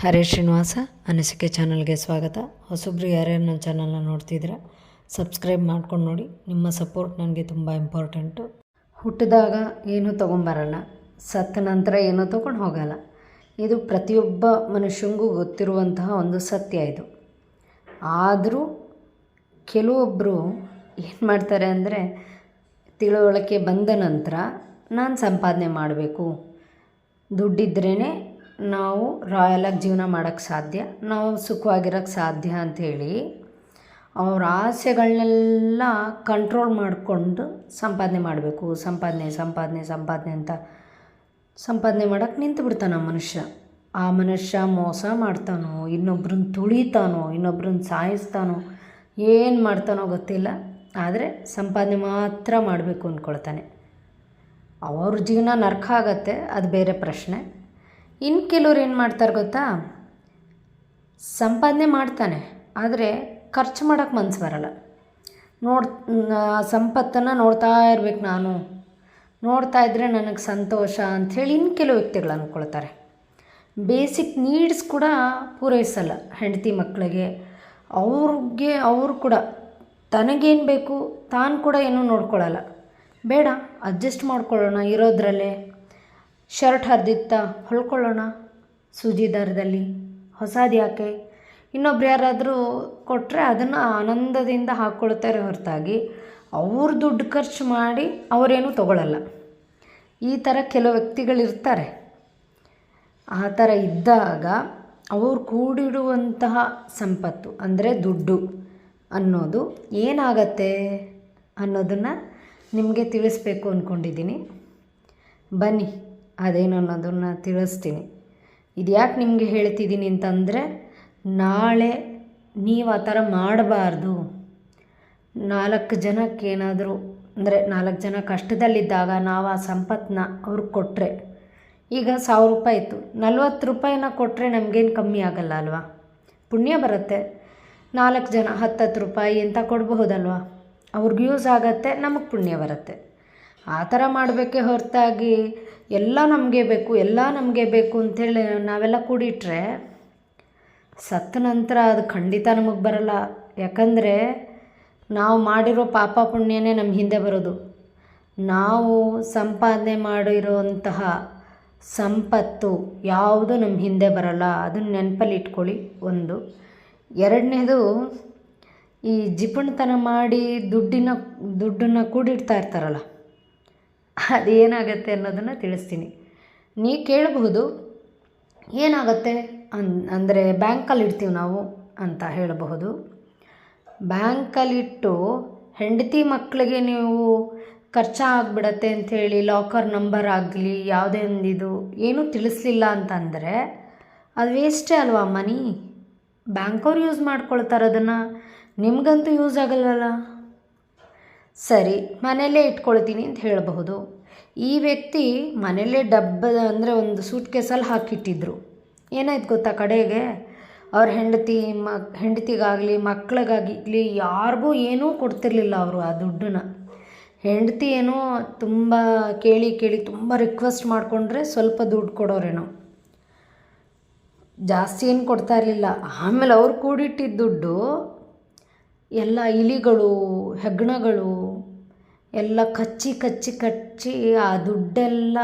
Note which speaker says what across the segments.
Speaker 1: ಹರೇ ಶ್ರೀನಿವಾಸ, ಅನಿಸಿಕೆ ಚಾನಲ್ಗೆ ಸ್ವಾಗತ. ಹೊಸಬ್ರು ಯಾರ್ಯಾರು ನನ್ನ ಚಾನಲ್ನ ನೋಡ್ತಿದ್ರೆ ಸಬ್ಸ್ಕ್ರೈಬ್ ಮಾಡ್ಕೊಂಡು ನೋಡಿ. ನಿಮ್ಮ ಸಪೋರ್ಟ್ ನನಗೆ ತುಂಬ ಇಂಪಾರ್ಟೆಂಟು. ಹುಟ್ಟಿದಾಗ ಏನೂ ತೊಗೊಂಬರಲ್ಲ. ಸತ್ತ ನಂತರ ಏನೂ ತೊಗೊಂಡು ಹೋಗಲ್ಲ. ಇದು ಪ್ರತಿಯೊಬ್ಬ ಮನುಷ್ಯಂಗೂ ಗೊತ್ತಿರುವಂತಹ ಒಂದು ಸತ್ಯ ಇದು. ಆದರೂ ಕೆಲವೊಬ್ಬರು ಏನು ಮಾಡ್ತಾರೆ ಅಂದರೆ, ತಿಳುವಳಿಕೆ ಬಂದ ನಂತರ ನಾನು ಸಂಪಾದನೆ ಮಾಡಬೇಕು. ದುಡ್ಡಿದ್ರೇ ನಾವು ರಾಯಲಾಗಿ ಜೀವನ ಮಾಡೋಕ್ಕೆ ಸಾಧ್ಯ, ನಾವು ಸುಖವಾಗಿರೋಕ್ಕೆ ಸಾಧ್ಯ ಅಂಥೇಳಿ ಅವ್ರ ಆಸೆಗಳನ್ನೆಲ್ಲ ಕಂಟ್ರೋಲ್ ಮಾಡಿಕೊಂಡು ಸಂಪಾದನೆ ಮಾಡಬೇಕು. ಸಂಪಾದನೆ ಸಂಪಾದನೆ ಸಂಪಾದನೆ ಅಂತ ಸಂಪಾದನೆ ಮಾಡೋಕ್ಕೆ ನಿಂತು ಬಿಡ್ತಾನೆ ಆ ಮನುಷ್ಯ. ಆ ಮನುಷ್ಯ ಮೋಸ ಮಾಡ್ತಾನೋ, ಇನ್ನೊಬ್ರನ್ನ ತುಳಿತಾನೋ, ಇನ್ನೊಬ್ರನ್ನ ಸಾಯಿಸ್ತಾನೋ, ಏನು ಮಾಡ್ತಾನೋ ಗೊತ್ತಿಲ್ಲ. ಆದರೆ ಸಂಪಾದನೆ ಮಾತ್ರ ಮಾಡಬೇಕು ಅಂದ್ಕೊಳ್ತಾನೆ. ಅವ್ರ ಜೀವನ ನರ್ಕ ಆಗತ್ತೆ, ಅದು ಬೇರೆ ಪ್ರಶ್ನೆ. ಇನ್ನು ಕೆಲವ್ರು ಏನು ಮಾಡ್ತಾರೆ ಗೊತ್ತಾ? ಸಂಪಾದನೆ ಮಾಡ್ತಾನೆ, ಆದರೆ ಖರ್ಚು ಮಾಡೋಕ್ಕೆ ಮನಸ್ಸು ಬರಲ್ಲ. ನೋಡ್ ಸಂಪತ್ತನ್ನು ನೋಡ್ತಾ ಇರ್ಬೇಕು ನಾನು. ನೋಡ್ತಾ ಇದ್ದರೆ ನನಗೆ ಸಂತೋಷ ಅಂಥೇಳಿ ಇನ್ನು ಕೆಲವು ವ್ಯಕ್ತಿಗಳು ಅಂದ್ಕೊಳ್ತಾರೆ ಬೇಸಿಕ್ ನೀಡ್ಸ್ ಕೂಡ ಪೂರೈಸಲ್ಲ ಹೆಂಡತಿ ಮಕ್ಕಳಿಗೆ ಅವ್ರಿಗೆ, ಅವರು ಕೂಡ. ತನಗೇನು ಬೇಕು ತಾನು ಕೂಡ ಏನೂ ನೋಡ್ಕೊಳ್ಳಲ್ಲ ಬೇಡ, ಅಡ್ಜಸ್ಟ್ ಮಾಡ್ಕೊಳ್ಳೋಣ ಇರೋದ್ರಲ್ಲೇ. ಶರ್ಟ್ ಹರಿದಿತ್ತ, ಹೊಲ್ಕೊಳ್ಳೋಣ ಸೂಜಿ ದಾರದಲ್ಲಿ ಹೊಸದು ಯಾಕೆ? ಇನ್ನೊಬ್ರು ಯಾರಾದರೂ ಕೊಟ್ಟರೆ ಅದನ್ನು ಆನಂದದಿಂದ ಹಾಕ್ಕೊಳ್ತಾರೆ ಹೊರತಾಗಿ. ಅವ್ರ ದುಡ್ಡು ಖರ್ಚು ಮಾಡಿ ಅವರೇನು ತಗೊಳ್ಳಲ್ಲ ಈ ಥರ ಕೆಲವು ವ್ಯಕ್ತಿಗಳಿರ್ತಾರೆ. ಆ ಥರ ಇದ್ದಾಗ ಅವ್ರು ಕೂಡಿಡುವಂತಹ ಸಂಪತ್ತು, ಅಂದರೆ ದುಡ್ಡು ಅನ್ನೋದು ಏನಾಗತ್ತೆ ಅನ್ನೋದನ್ನು ನಿಮಗೆ ತಿಳಿಸ್ಬೇಕು ಅಂದ್ಕೊಂಡಿದ್ದೀನಿ ಬನ್ನಿ. ಅದೇನು ಅನ್ನೋದನ್ನು ತಿಳಿಸ್ತೀನಿ. ಇದು ಯಾಕೆ ನಿಮಗೆ ಹೇಳ್ತಿದ್ದೀನಿ ಅಂತಂದರೆ, ನಾಳೆ ನೀವು ಆ ಥರ ಮಾಡಬಾರ್ದು. ನಾಲ್ಕು ಜನಕ್ಕೆ ಏನಾದರೂ, ಅಂದರೆ ನಾಲ್ಕು ಜನ ಕಷ್ಟದಲ್ಲಿದ್ದಾಗ ನಾವು ಆ ಸಂಪತ್ತನ್ನ ಅವ್ರಿಗೆ ಕೊಟ್ಟರೆ ಈಗ ಸಾವಿರ ರೂಪಾಯಿ ಇತ್ತು. ನಲ್ವತ್ತು ರೂಪಾಯಿನ ಕೊಟ್ಟರೆ ನಮಗೇನು ಕಮ್ಮಿ ಆಗಲ್ಲ ಅಲ್ವಾ? ಪುಣ್ಯ ಬರುತ್ತೆ. ನಾಲ್ಕು ಜನ ಹತ್ತತ್ತು ರೂಪಾಯಿ ಅಂತ ಕೊಡಬಹುದಲ್ವಾ? ಅವ್ರಿಗೆ ಯೂಸ್ ಆಗತ್ತೆ, ನಮಗೆ ಪುಣ್ಯ ಬರುತ್ತೆ. ಆ ಥರ ಮಾಡಬೇಕೇ ಹೊರತಾಗಿ ಎಲ್ಲ ನಮಗೆ ಬೇಕು, ಎಲ್ಲ ನಮಗೆ ಬೇಕು ಅಂಥೇಳಿ ನಾವೆಲ್ಲ ಕೂಡಿಟ್ರೆ ಸತ್ತ ನಂತರ ಅದು ಖಂಡಿತ ನಮಗೆ ಬರಲ್ಲ. ಯಾಕಂದರೆ ನಾವು ಮಾಡಿರೋ ಪಾಪ ಪುಣ್ಯನೇ ನಮ್ಮ ಹಿಂದೆ ಬರೋದು. ನಾವು ಸಂಪಾದನೆ ಮಾಡಿರೋಂತಹ ಸಂಪತ್ತು ಯಾವುದು ನಮ್ಮ ಹಿಂದೆ ಬರಲ್ಲ. ಅದನ್ನು ನೆನಪಲ್ಲಿ ಇಟ್ಕೊಳ್ಳಿ ಒಂದು. ಎರಡನೇದು ಈ ಜಿಪುಣತನ ಮಾಡಿ ದುಡ್ಡಿನ, ದುಡ್ಡನ್ನು ಕೂಡಿಡ್ತಾ ಇರ್ತಾರಲ್ಲ. ಅದೇನಾಗತ್ತೆ ಅನ್ನೋದನ್ನು ತಿಳಿಸ್ತೀನಿ. ನೀ ಕೇಳಬಹುದು, ಏನಾಗುತ್ತೆ ಅನ್, ಅಂದರೆ ಬ್ಯಾಂಕಲ್ಲಿ ಇಡ್ತೀವಿ ನಾವು ಅಂತ ಹೇಳಬಹುದು. ಬ್ಯಾಂಕಲ್ಲಿಟ್ಟು ಹೆಂಡತಿ ಮಕ್ಕಳಿಗೆ ನೀವು ಖರ್ಚಾಗ್ಬಿಡತ್ತೆ ಅಂಥೇಳಿ ಲಾಕರ್ ನಂಬರ್ ಆಗಲಿ, ಯಾವುದೇ ಒಂದು ಇದು ಏನೂ ತಿಳಿಸ್ಲಿಲ್ಲ ಅಂತಂದರೆ ಅದು ವೇಸ್ಟೇ ಅಲ್ವಾ ಮನಿ? ಬ್ಯಾಂಕವ್ರು ಯೂಸ್ ಮಾಡ್ಕೊಳ್ತಾರೆ ಅದನ್ನು. ನಿಮಗಂತೂ ಯೂಸ್ ಆಗಲ್ವಲ್ಲ? ಸರಿ, ಮನೆಯಲ್ಲೇ ಇಟ್ಕೊಳ್ತೀನಿ ಅಂತ ಹೇಳಬಹುದು. ಈ ವ್ಯಕ್ತಿ ಮನೆಯಲ್ಲೇ ಡಬ್ಬ ಅಂದರೆ ಒಂದು ಸೂಟ್ ಕೇಸಲ್ಲಿ ಹಾಕಿಟ್ಟಿದ್ರು. ಏನಾಯ್ತು ಗೊತ್ತಾ ಕಡೆಗೆ? ಅವ್ರ ಹೆಂಡತಿ, ಮ, ಹೆಂಡತಿಗಾಗಲಿ, ಮಕ್ಳಿಗಾಗಲಿ ಯಾರಿಗೂ ಏನೂ ಕೊಡ್ತಿರ್ಲಿಲ್ಲ ಅವರು ಆ ದುಡ್ಡನ್ನ. ಹೆಂಡತಿ ಏನೋ ತುಂಬ ಕೇಳಿ ಕೇಳಿ ತುಂಬ ರಿಕ್ವೆಸ್ಟ್ ಮಾಡಿಕೊಂಡ್ರೆ ಸ್ವಲ್ಪ ದುಡ್ಡು ಕೊಡೋರೇನೋ. ಜಾಸ್ತಿ ಏನು ಕೊಡ್ತಾ ಇರಲಿಲ್ಲ. ಆಮೇಲೆ ಅವ್ರು ಕೂಡಿಟ್ಟಿದ್ದ ದುಡ್ಡು, ಎಲ್ಲ ಇಲಿಗಳು, ಹೆಗ್ಣಗಳು ಎಲ್ಲ ಕಚ್ಚಿ ಕಚ್ಚಿ ಕಚ್ಚಿ ಆ ದುಡ್ಡೆಲ್ಲ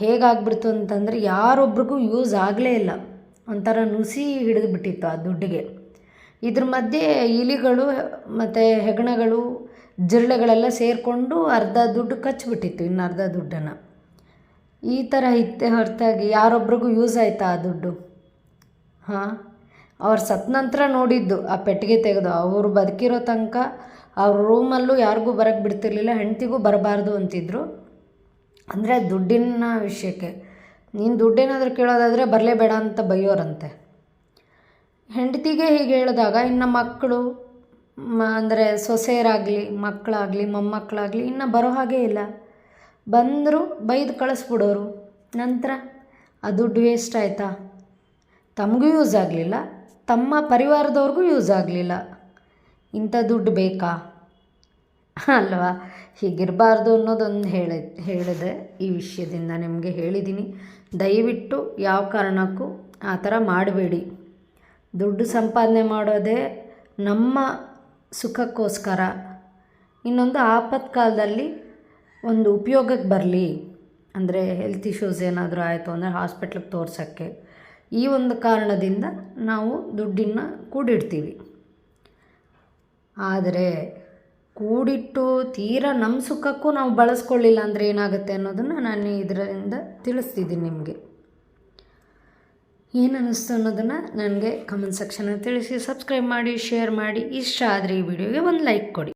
Speaker 1: ಹೇಗಾಗ್ಬಿಡ್ತು ಅಂತಂದರೆ ಯಾರೊಬ್ರಿಗೂ ಯೂಸ್ ಆಗಲೇ ಇಲ್ಲ. ಒಂಥರ ನುಸಿ ಹಿಡಿದು ಬಿಟ್ಟಿತ್ತು ಆ ದುಡ್ಡಿಗೆ. ಇದ್ರ ಮಧ್ಯೆ ಇಲಿಗಳು ಮತ್ತು ಹೆಗ್ಣಗಳು, ಜಿರಳೆಗಳೆಲ್ಲ ಸೇರಿಕೊಂಡು ಅರ್ಧ ದುಡ್ಡು ಕಚ್ಚಿಬಿಟ್ಟಿತ್ತು ಇನ್ನು ಅರ್ಧ ದುಡ್ಡನ್ನು. ಈ ಥರ ಇತ್ತೆ ಹೊರತಾಗಿ ಯಾರೊಬ್ರಿಗೂ ಯೂಸ್ ಆಯಿತಾ ಆ ದುಡ್ಡು? ಹಾಂ? ಅವ್ರು ಸತ್ತ ನಂತರ ನೋಡಿದ್ದು, ಆ ಪೆಟ್ಟಿಗೆ ತೆಗೆದು. ಅವರು ಬದುಕಿರೋ ತನಕ ಅವ್ರ ರೂಮಲ್ಲೂ ಯಾರಿಗೂ ಬರೋಕ್ಕೆ ಬಿಡ್ತಿರ್ಲಿಲ್ಲ, ಹೆಂಡ್ತಿಗೂ ಬರಬಾರ್ದು ಅಂತಿದ್ರು. ಅಂದರೆ ದುಡ್ಡಿನ ವಿಷಯಕ್ಕೆ. ನೀನು ದುಡ್ಡೇನಾದರೂ ಕೇಳೋದಾದರೆ ಬರಲೇಬೇಡ ಅಂತ ಬೈಯೋರಂತೆ. ಹೆಂಡತಿಗೆ ಹೀಗೆ ಹೇಳಿದಾಗ ಇನ್ನು ಮಕ್ಕಳು ಮ, ಅಂದರೆ ಸೊಸೆಯರಾಗಲಿ ಮಕ್ಕಳಾಗಲಿ ಮೊಮ್ಮಕ್ಕಳಾಗಲಿ ಇನ್ನು ಬರೋ ಹಾಗೇ ಇಲ್ಲ. ಬಂದರೂ ಬೈದು ಕಳಿಸ್ಬಿಡೋರು. ನಂತರ, ಆ ದುಡ್ಡು ವೇಸ್ಟ್ ಆಯಿತಾ? ತಮಗೂ ಯೂಸ್ ಆಗಲಿಲ್ಲ, ತಮ್ಮ ಪರಿವಾರದವ್ರಿಗೂ ಯೂಸ್ ಆಗಲಿಲ್ಲ. ಇಂಥ ದುಡ್ಡು ಬೇಕಾ? ಅಲ್ವಾ? ಹೀಗಿರಬಾರ್ದು ಅನ್ನೋದೊಂದು ಹೇಳಿ, ಹೇಳಿದೆ ಈ ವಿಷಯದಿಂದ ನಿಮಗೆ ಹೇಳಿದ್ದೀನಿ. ದಯವಿಟ್ಟು ಯಾವ ಕಾರಣಕ್ಕೂ ಆ ಥರ ಮಾಡಬೇಡಿ. ದುಡ್ಡು ಸಂಪಾದನೆ ಮಾಡೋದೇ ನಮ್ಮ ಸುಖಕ್ಕೋಸ್ಕರ. ಇನ್ನೊಂದು ಆಪತ್ಕಾಲದಲ್ಲಿ ಒಂದು ಉಪಯೋಗಕ್ಕೆ ಬರಲಿ. ಅಂದರೆ ಹೆಲ್ತ್ ಇಶ್ಯೂಸ್ ಏನಾದರೂ ಆಯಿತು ಅಂದರೆ ಹಾಸ್ಪಿಟ್ಲಿಗೆ ತೋರ್ಸೋಕ್ಕೆ. ಈ ಒಂದು ಕಾರಣದಿಂದ ನಾವು ದುಡ್ಡನ್ನು ಕೂಡಿಡ್ತೀವಿ. ಆದರೆ ಕೂಡಿಟ್ಟು ತೀರಾ ನಮ್ಮ ಸುಖಕ್ಕೂ ನಾವು ಬಳಸ್ಕೊಳ್ಳಿಲ್ಲ ಅಂದರೆ ಏನಾಗುತ್ತೆ ಅನ್ನೋದನ್ನು ನಾನು ಇದರಿಂದ ತಿಳಿಸ್ತಿದ್ದೀನಿ ನಿಮಗೆ. ಏನು ಅನ್ನಿಸ್ತು ಅನ್ನೋದನ್ನು ನನಗೆ ಕಮೆಂಟ್ ಸೆಕ್ಷನಲ್ಲಿ ತಿಳಿಸಿ ಸಬ್ಸ್ಕ್ರೈಬ್ ಮಾಡಿ ಶೇರ್ ಮಾಡಿ. ಇಷ್ಟ ಆದರೆ ಈ ವಿಡಿಯೋಗೆ ಒಂದು ಲೈಕ್ ಕೊಡಿ.